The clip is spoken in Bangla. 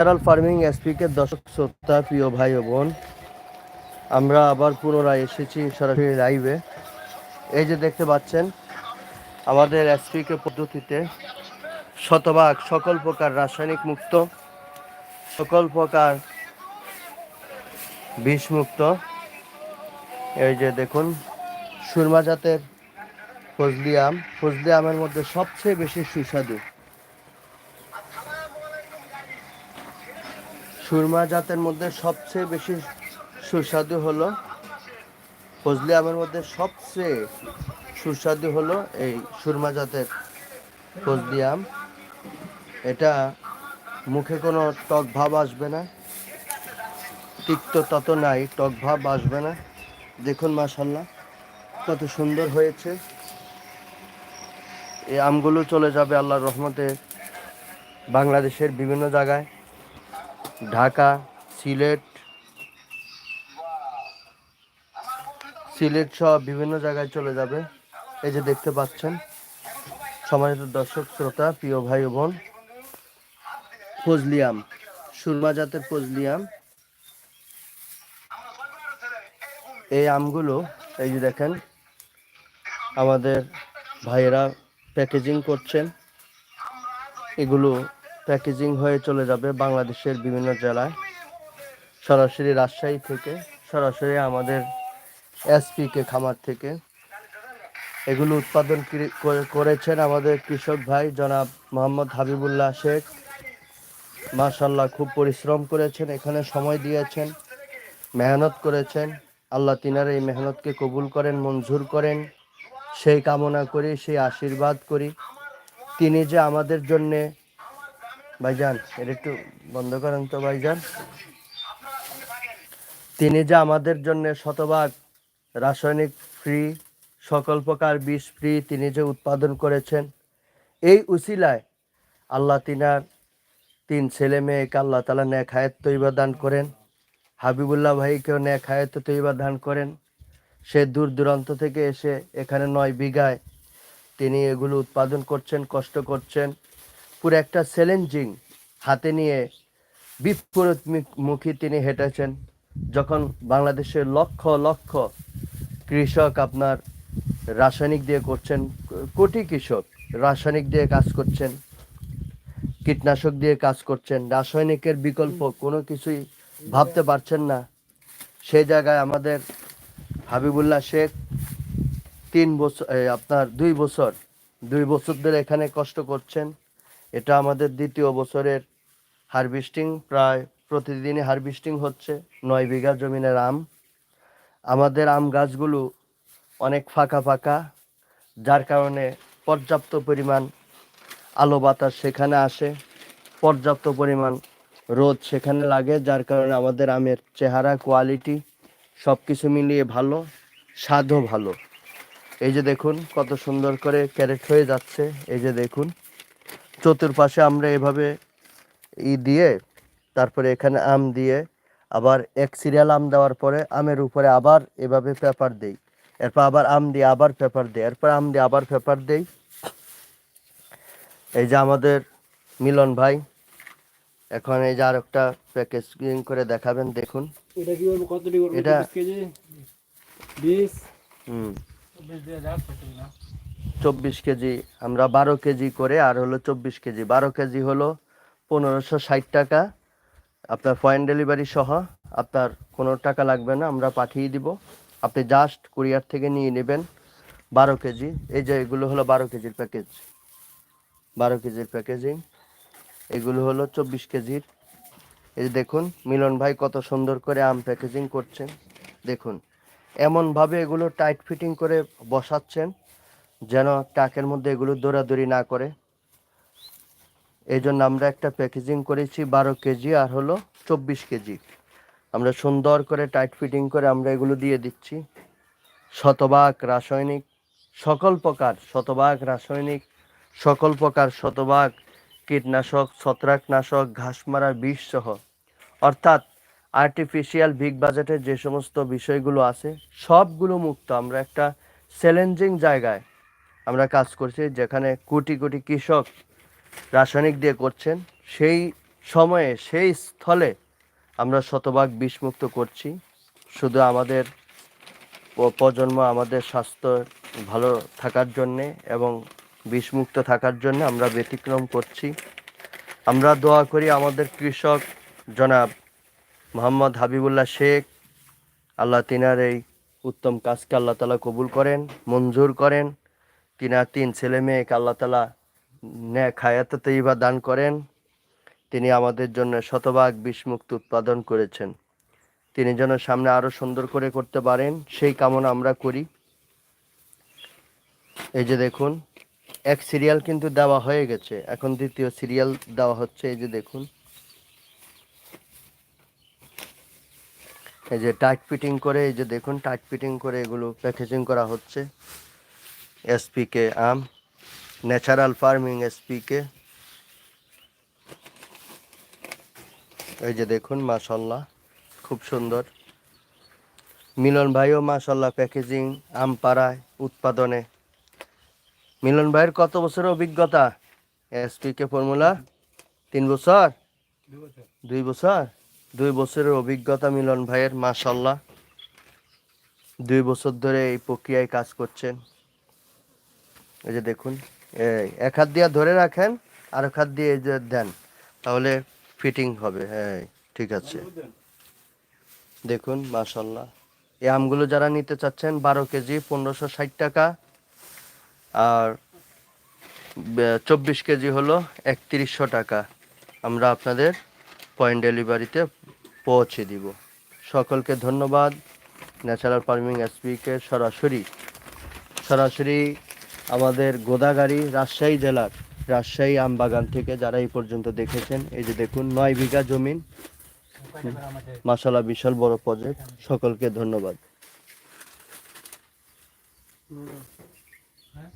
ন্যাচারাল ফার্মিং এসপিকে দর্শক, শ্রোতা, প্রিয় ভাই ও বোন, আমরা আবার পুনরায় এসেছি সরাসরি লাইভে এই যে দেখতে পাচ্ছেন, আমাদের এসপিকে পদ্ধতিতে শতভাগ সকল প্রকার রাসায়নিক মুক্ত, সকল প্রকার বিষমুক্ত এই যে দেখুন, সুরমা জাতের ফজলি আম। ফজলি আমের মধ্যে সবচেয়ে বেশি সুস্বাদু। সুরমা জাতের মধ্যে সবচেয়ে বেশি সুস্বাদু হলো ফজলি আমের মধ্যে সবচেয়ে সুস্বাদু হলো এই সুরমা জাতের ফজলি আম। এটা মুখে কোনো টক ভাব আসবে না তিক্ততা তত নাই, টক ভাব আসবে না। দেখুন মাশাল্লাহ, কত সুন্দর হয়েছে। এই আমগুলো চলে যাবে আল্লাহর রহমতে বাংলাদেশের বিভিন্ন জায়গায়। ঢাকা, সিলেট সিলেট সহ বিভিন্ন জায়গায় চলে যাবে। এই যে দেখতে পাচ্ছেন সমাজিত দর্শক, শ্রোতা, প্রিয় ভাই বোন, ফজলিয়াম, সুরমা জাতের ফজলিয়াম। এই আমগুলো, এই যে দেখেন, আমাদের ভাইয়েরা প্যাকেজিং করছেন। এগুলো প্যাকেজিং হয়ে চলে যাবে বাংলাদেশের বিভিন্ন জেলায়। সরাসরি রাজশাহী থেকে, সরাসরি আমাদের এসপিকে খামার থেকে। এগুলো উৎপাদন করে- করেছেন আমাদের কৃষক ভাই জনাব মোহাম্মদ হাবিবুল্লাহ শেখ। মাশাল্লাহ খুব পরিশ্রম করেছেন, এখানে সময় দিয়েছেন, মেহনত করেছেন। আল্লাহ তিনার এই মেহনতকে কবুল করেন, মঞ্জুর করেন। সেই কামনা করি, সেই আশীর্বাদ করি। তিনি যে আমাদের জন্যে ভাইজান, এটা একটু বন্ধ করেন তো ভাইজান। তিনি যে আমাদের জন্য শতভাগ রাসায়নিক ফ্রি সকল প্রকার বিষ ফ্রি তিনি যে উৎপাদন করেছেন, এই উসিলায় আল্লাহ তিনার তিন ছেলে মেয়েকে আল্লাহ তালা ন্যাক হায়াত তৈবা দান করেন, হাবিবুল্লাহ ভাইকেও ন্যাক হায়াত তৈবা দান করেন। সে দূর দূরান্ত থেকে এসে এখানে নয় বিঘায় তিনি এগুলো উৎপাদন করছেন, কষ্ট করছেন। পুরো একটা চ্যালেঞ্জিং হাতে নিয়ে বিপরীতমুখী তিনি হেঁটেছেন। যখন বাংলাদেশের লক্ষ লক্ষ কৃষক আপনার রাসায়নিক দিয়ে করছেন কোটি কৃষক রাসায়নিক দিয়ে কাজ করছেন কীটনাশক দিয়ে কাজ করছেন রাসায়নিকের বিকল্প কোনো কিছুই ভাবতে পারছেন না। সেই জায়গায় আমাদের হাবিবুল্লাহ শেখ তিন বছর আপনার দুই বছর দুই বছর ধরে এখানে কষ্ট করছেন। এটা আমাদের দ্বিতীয় বছরের হারভেস্টিং, প্রায় প্রতিদিনই হারভেস্টিং হচ্ছে, নয় বিঘা জমিনের আম। আমাদের আম গাছগুলো অনেক ফাঁকা ফাঁকা, যার কারণে পর্যাপ্ত পরিমাণ আলো বাতাস সেখানে আসে, পর্যাপ্ত পরিমাণ রোদ সেখানে লাগে, যার কারণে আমাদের আমের চেহারা, কোয়ালিটি সব কিছু মিলিয়ে ভালো, স্বাদও ভালো। এই যে দেখুন, কত সুন্দর করে ক্যারেট হয়ে যাচ্ছে, এই যে দেখুন। চতুর্পাশে আমরা এভাবে ই দিয়ে তারপরে এখানে আম দিয়ে আবার এক সিরিয়াল আম দেওয়ার পরে আমের উপরে আবার এভাবে পেপার দেই। এরপর আবার আম দিয়ে আবার পেপার দেই। এরপর আম দিয়ে আবার পেপার দেই। এই যে আমাদের মিলন ভাই এখন এই যে আর একটা প্যাকেজিং করে দেখাবেন দেখুন। এটা কি করব কত ডিগ্রি এটা- এটা কেজি? বিশ? হুম। চব্বিশ কেজি, আমরা বারো কেজি করে আর হলো চব্বিশ কেজি। বারো কেজি হলো পনেরোশো ষাট টাকা। আপনার পয়েন্ট ডেলিভারি সহ আপনার কোনো টাকা লাগবে না, আমরা পাঠিয়ে দিব। আপনি জাস্ট কুরিয়ার থেকে নিয়ে নেবেন বারো কেজি। এই যে এগুলো হলো বারো কেজির প্যাকেজ বারো কেজির প্যাকেজিং এগুলো হলো চব্বিশ কেজির। এই যে দেখুন, মিলন ভাই কত সুন্দর করে আম প্যাকেজিং করছেন। দেখুন, এমনভাবে এগুলো টাইট ফিটিং করে বসাচ্ছেন। যেন টাকের মধ্যে এগুলো দৌড়াদৌড়ি না করে। এই জন্য আমরা একটা প্যাকেজিং করেছি বারো কেজি আর হলো চব্বিশ কেজি। আমরা সুন্দর করে টাইট ফিটিং করে আমরা এগুলো দিয়ে দিচ্ছি। শতভাগ রাসায়নিক, সকল প্রকার শতভাগ রাসায়নিক, সকল প্রকার শতভাগ কীটনাশক, ছত্রাকনাশক, ঘাস মারার বিষ সহ। অর্থাৎ আর্টিফিশিয়াল বিগ বাজেটের যে সমস্ত বিষয়গুলো আছে, সবগুলো মুক্ত। আমরা একটা চ্যালেঞ্জিং জায়গায় আমরা কাজ করছি যেখানে কোটি কোটি কৃষক রাসায়নিক দিয়ে করছেন, সেই সময়ে, সেই স্থলে আমরা শতভাগ বিষমুক্ত করছি। শুধু আমাদের প্রজন্ম আমাদের স্বাস্থ্য ভালো থাকার জন্যে এবং বিষমুক্ত থাকার জন্য আমরা ব্যতিক্রম করছি। আমরা দোয়া করি আমাদের কৃষক জনাব মোহাম্মদ হাবিবুল্লাহ শেখ, আল্লাহ তিনার এই উত্তম কাজকে আল্লাহ তালা কবুল করেন, মঞ্জুর করেন। তিনার তিন ছেলে মেয়েকে আল্লাহ তালা নে খায়াত তৈবা দান করেন। তিনি আমাদের জন্য শতভাগ বিষমুক্ত উৎপাদন করেছেন। তিনি যেন সামনে আরও সুন্দর করে করতে পারেন, সেই কামনা আমরা করি। এই যে দেখুন, এক সিরিয়াল কিন্তু দেওয়া হয়ে গেছে। এখন দ্বিতীয় সিরিয়াল দেওয়া হচ্ছে, এই যে দেখুন। এই যে টাইট ফিটিং করে, এই যে দেখুন, টাইট ফিটিং করে এগুলো প্যাকেজিং করা হচ্ছে। এসপিকে আম ন্যাচারাল ফার্মিং এসপিকে এই যে দেখুন, মাশাল্লাহ, খুব সুন্দর। মিলন ভাইও মাশাল্লাহ প্যাকেজিং আম পাড়ায়, উৎপাদনে। মিলন ভাইয়ের কত বছরের অভিজ্ঞতা? এসপিকে ফর্মুলা তিন বছর? দুই বছর? দুই বছরের অভিজ্ঞতা মিলন ভাইয়ের, মাশাল্লাহ। দুই বছর ধরে এই প্রক্রিয়ায় কাজ করছেন। এই যে দেখুন এক হাত দিয়ে ধরে রাখেন, আর এক হাত দিয়ে এই যে দেন, তাহলে ফিটিং হবে। হ্যাঁ ঠিক আছে। দেখুন মাশাল্লাহ এই আমগুলো যারা নিতে চাচ্ছেন, বারো কেজি, পনেরোশো ষাট টাকা। আর চব্বিশ কেজি হলো একত্রিশশো টাকা। আমরা আপনাদের পয়েন্ট ডেলিভারিতে পৌঁছে দিব। সকলকে ধন্যবাদ। ন্যাচারাল ফার্মিং এসপিকে সরাসরি সরাসরি আমাদের গোদাগাড়ি রাজশাহী জেলার রাজশাহী আম বাগান থেকে যারা এই পর্যন্ত দেখেছেন, এই যে দেখুন, নয় বিঘা জমিন মাসালা বিশাল বড় প্রজেক্ট সকলকে ধন্যবাদ। হ্যাঁ?